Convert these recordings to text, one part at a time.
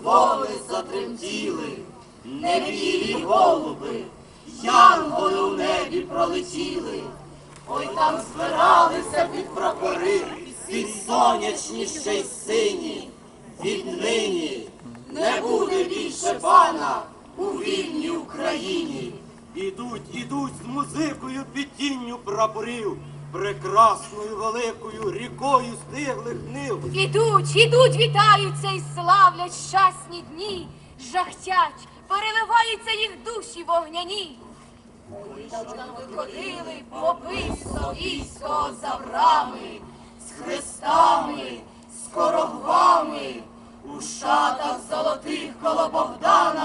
Дзвони, затремтіли, невірі голуби, янголи у небі пролетіли. Ой там збиралися під прапори, під сонячні ще й сині. Віднині не буде більше пана у вільній Україні. Ідуть, ідуть з музикою під тінню прапорів, прекрасною великою рікою стиглих нив. Ідуть, ідуть, вітаються і славлять щасні дні. Жахтять, переливаються їх душі вогняні. Ой, що там виходили попи совійського за брами, з хрестами, з корогвами, у шатах золотих коло Богдана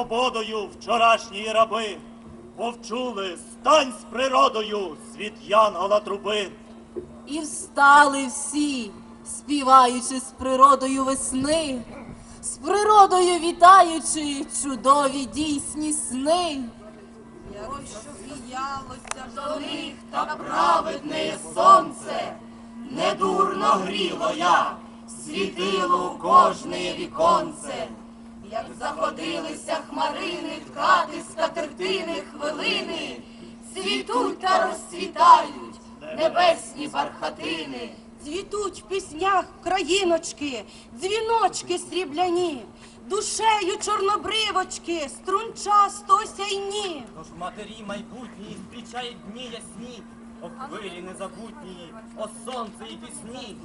свободою вчорашні раби. Повчули, стань з природою, світ янгола труби. І встали всі, співаючи з природою весни, з природою вітаючи чудові дійсні сни. Ой, що віялося до них та праведне сонце, недурно гріло я, світило кожне віконце, як заходилися хмарини ткати скатертини хвилини, цвітуть та розцвітають небесні бархатини. Цвітуть в піснях країночки, дзвіночки срібляні, душею чорнобривочки, струнчасто осяйні. Тож матері майбутні зустрічають дні ясні, о хвилі незабутні, о сонце і пісні.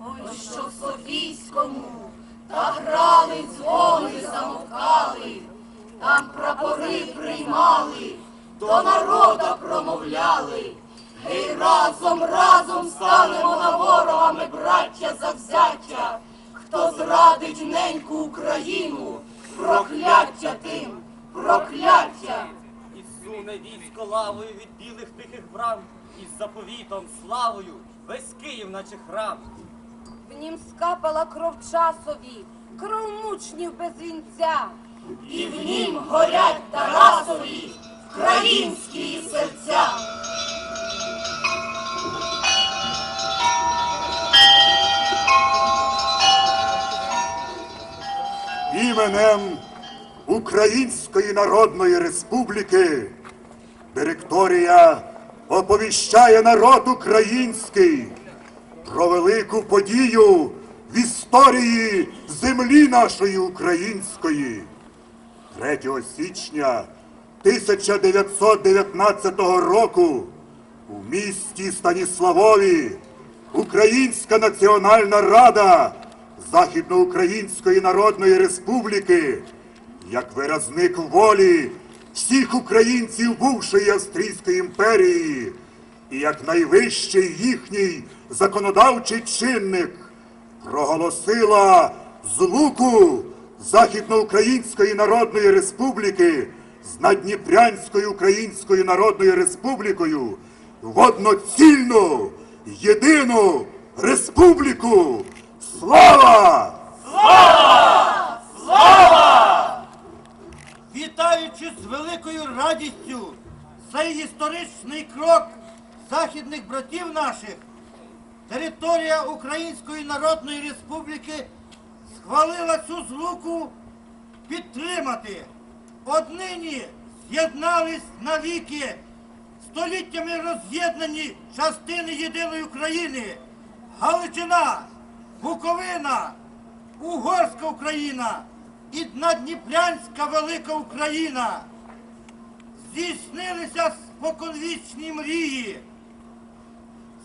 Ой, що в Софійському та грали дзвони замовкали, там прапори приймали, до народа промовляли. Гей, разом, разом станемо на ворогами, браття завзяття, хто зрадить неньку Україну, прокляття тим, прокляття. І суне військо лавою від білих тихих брам, із заповітом, славою, весь Київ, наче храм. Нім скапала кров часові, кров мучнів без вінця. І в нім горять Тарасові українські серця. іменем Української Народної Республіки директорія оповіщає народ український про велику подію в історії землі нашої української. 3 січня 1919 року у місті Станіславові Українська Національна Рада Західноукраїнської Народної Республіки як виразник волі всіх українців бувшої Австрійської імперії і як найвищий їхній законодавчий чинник проголосила злуку Західноукраїнської Народної Республіки з Надніпрянською Українською Народною Республікою в одноцільну єдину республіку. Слава! Слава! Вітаючи з великою радістю цей історичний крок західних братів наших, територія Української Народної Республіки схвалила цю злуку підтримати. Однині з'єднались навіки століттями роз'єднані частини єдиної України. Галичина, Буковина, Угорська Україна і Надніпрянська Велика Україна. Здійснилися споконвічні мрії,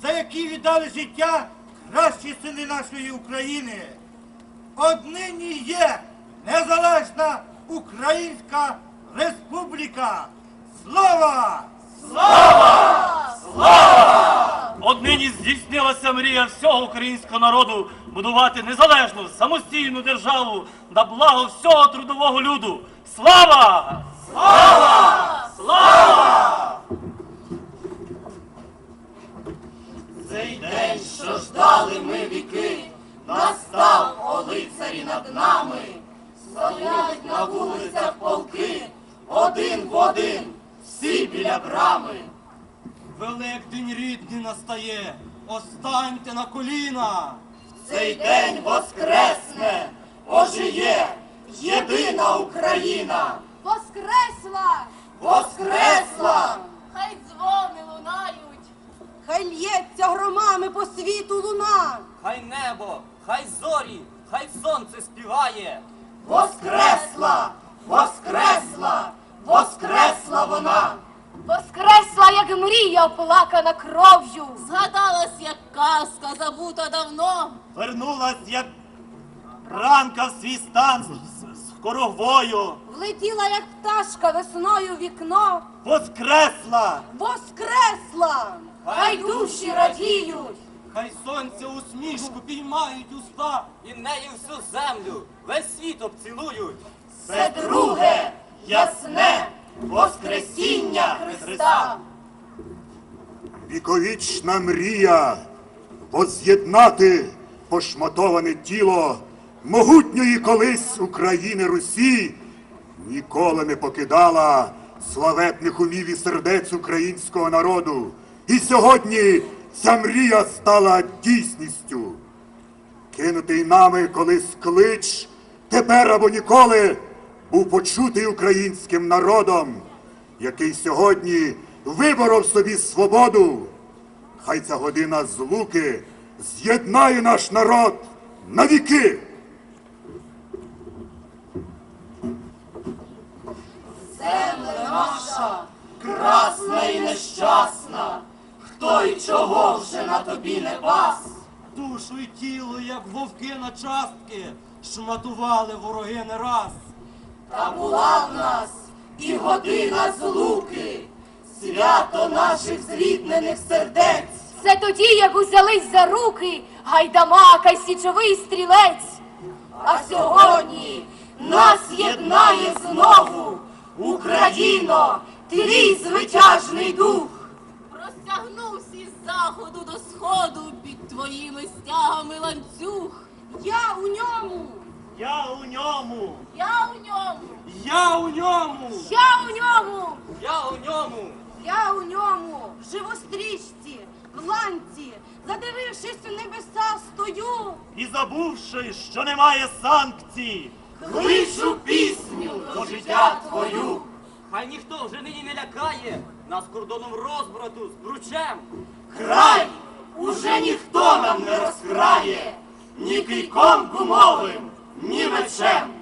за які віддали життя кращі сини нашої України. Однині є незалежна Українська Республіка. Слава! Слава! Слава! Однині здійснилася мрія всього українського народу будувати незалежну самостійну державу на благо всього трудового люду. Слава! Цей день, що ждали ми віки, настав о лицарі над нами. Стоять на вулицях полки, один в один, всі біля брами. Великдень рідний настає. Останьте на коліна. Цей день воскресне, ожиє єдина Україна. Воскресла! Воскресла! Хай дзвони лунають! Хай лється громами по світу луна. Хай небо, хай зорі, хай сонце співає. Воскресла! Воскресла! Воскресла вона! Воскресла, як мрія, оплакана кров'ю! Згадалась, як казка забута давно. Вернулась, як ранка в свій стан з, з, з коровою. Влетіла, як пташка весною в вікно. Воскресла! Воскресла! Хай душі радіють! Хай сонце усмішку піймають уста, і нею всю землю, весь світ обцілують. Це друге ясне Воскресіння Христа! Віковічна мрія воз'єднати пошматоване тіло могутньої колись України Русі ніколи не покидала славетних умів і сердець українського народу. І сьогодні ця мрія стала дійсністю. Кинутий нами колись клич, тепер або ніколи був почутий українським народом, який сьогодні виборов собі свободу. Хай ця година злуки з'єднає наш народ навіки. Земле наша, красна і нещасна, хто й чого вже на тобі не пас. Душу і тіло, як вовки на частки, шматували вороги не раз. Та була в нас і година злуки, свято наших зріднених сердець. Це тоді, як узялись за руки гайдамака й січовий стрілець. А сьогодні нас єднає знову Україно, твій звитяжний дух. Простягнувся із заходу до сходу під твоїми стягами ланцюг. Я у ньому. Я у ньому! Я у ньому. Я у ньому! Я у ньому! Я у ньому! Я у ньому, в живострічці, в ланці, задивившись у небеса, стою. І забувши, що немає санкцій, Кличу пісню до життя твою. Хай ніхто вже нині не лякає нас кордоном розбрату з бручем. Край уже ніхто нам не розкрає, ні кийком гумовим, ні мечем.